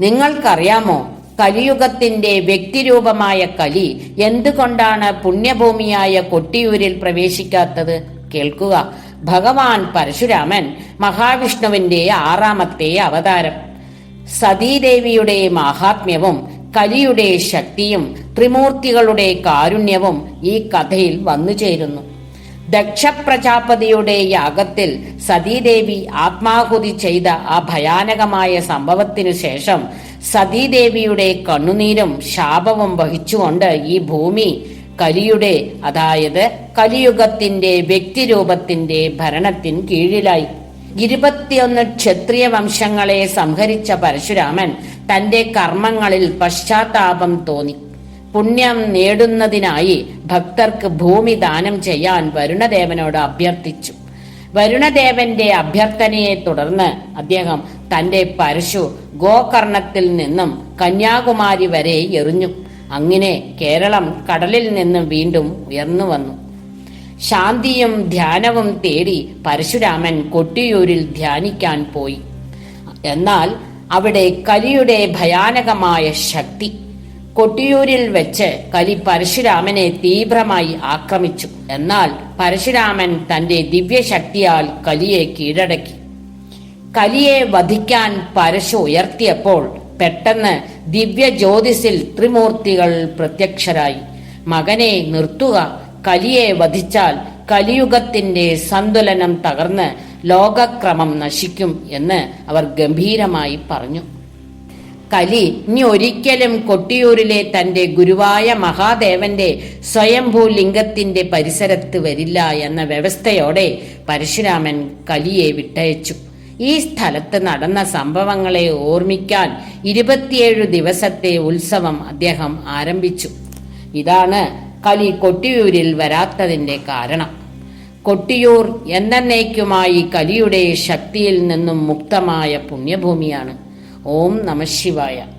നിങ്ങൾക്കറിയാമോ? കലിയുഗത്തിന്റെ വ്യക്തിരൂപമായ കലി എന്തുകൊണ്ടാണ് പുണ്യഭൂമിയായ കൊട്ടിയൂരിൽ പ്രവേശിക്കാത്തത്? കേൾക്കുക. ഭഗവാൻ പരശുരാമൻ മഹാവിഷ്ണുവിന്റെ ആറാമത്തെ അവതാരം. സതീദേവിയുടെ മഹാത്മ്യവും കലിയുടെ ശക്തിയും ത്രിമൂർത്തികളുടെ കാരുണ്യവും ഈ കഥയിൽ വന്നു ചേരുന്നു ദക്ഷപ്രജാപതിയുടെ യാഗത്തിൽ സതീദേവി ആത്മാഹുതി ചെയ്ത ആ ഭയാനകമായ സംഭവത്തിനു ശേഷം സതീദേവിയുടെ കണ്ണുനീരും ശാപവും വഹിച്ചുകൊണ്ട് ഈ ഭൂമി കലിയുടെ അതായത് കലിയുഗത്തിന്റെ വ്യക്തിരൂപത്തിന്റെ ഭരണത്തിന് കീഴിലായി. ഇരുപത്തിയൊന്ന് ക്ഷത്രിയ വംശങ്ങളെ സംഹരിച്ച പരശുരാമൻ തന്റെ കർമ്മങ്ങളിൽ പശ്ചാത്താപം തോന്നി. പുണ്യം നേടുന്നതിനായി ഭക്തർക്ക് ഭൂമി ദാനം ചെയ്യാൻ വരുണദേവനോട് അഭ്യർത്ഥിച്ചു. വരുണദേവന്റെ അഭ്യർത്ഥനയെ തുടർന്ന് അദ്ദേഹം തന്റെ പരശു ഗോകർണത്തിൽ നിന്നും കന്യാകുമാരി വരെ എറിഞ്ഞു. അങ്ങനെ കേരളം കടലിൽ നിന്നും വീണ്ടും ഉയർന്നു വന്നു. ശാന്തിയും ധ്യാനവും തേടി പരശുരാമൻ കൊട്ടിയൂരിൽ ധ്യാനിക്കാൻ പോയി. എന്നാൽ അവിടെ കലിയുടെ ഭയാനകമായ ശക്തി കൊട്ടിയൂരിൽ വെച്ച് കലി പരശുരാമനെ തീവ്രമായി ആക്രമിച്ചു. എന്നാൽ പരശുരാമൻ തന്റെ ദിവ്യശക്തിയാൽ കലിയെ കീഴടക്കി. കലിയെ വധിക്കാൻ പരശു ഉയർത്തിയപ്പോൾ പെട്ടെന്ന് ദിവ്യ ജ്യോതിസിൽ ത്രിമൂർത്തികൾ പ്രത്യക്ഷരായി. മകനെ നിർത്തുക കലിയെ വധിച്ചാൽ കലിയുഗത്തിന്റെ സന്തുലനം തകർന്ന് ലോകക്രമം നശിക്കും എന്ന് അവർ ഗംഭീരമായി പറഞ്ഞു. കലി ഇനി ഒരിക്കലും കൊട്ടിയൂരിലെ തന്റെ ഗുരുവായ മഹാദേവന്റെ സ്വയംഭൂ ലിംഗത്തിന്റെ പരിസരത്ത് വരില്ല എന്ന വ്യവസ്ഥയോടെ പരശുരാമൻ കലിയെ വിട്ടയച്ചു. ഈ സ്ഥലത്ത് നടന്ന സംഭവങ്ങളെ ഓർമ്മിക്കാൻ ഇരുപത്തിയേഴു ദിവസത്തെ ഉത്സവം അദ്ദേഹം ആരംഭിച്ചു. ഇതാണ് കലി കൊട്ടിയൂരിൽ വരാത്തതിന്റെ കാരണം. കൊട്ടിയൂർ എന്നേക്കുമായി കലിയുടെ ശക്തിയിൽ നിന്നും മുക്തമായ പുണ്യഭൂമിയാണ്. ഓം നമ ശിവായ.